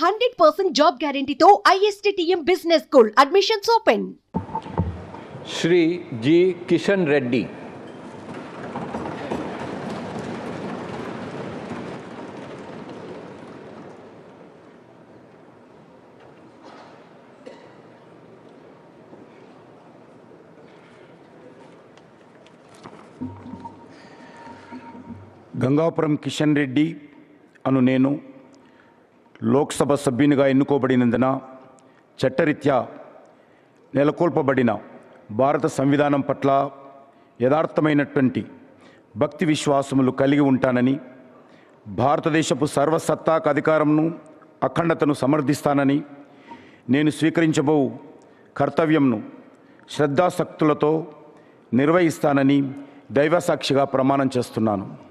Hundred percent job గ్యారంటీతో ISTTM business school admissions open Shri G Kishan Reddy Gangapuram Kishan Reddy అను నేను లోక్సభ సభ్యునిగా ఎన్నుకోబడినందున చట్టరీత్యా నెలకొల్పబడిన భారత సంవిధానం పట్ల యథార్థమైనటువంటి భక్తి విశ్వాసములు కలిగి ఉంటానని భారతదేశపు సర్వసత్తాక అధికారంను అఖండతను సమర్థిస్తానని నేను స్వీకరించబో కర్తవ్యంను శ్రద్ధాసక్తులతో నిర్వహిస్తానని దైవసాక్షిగా ప్రమాణం చేస్తున్నాను.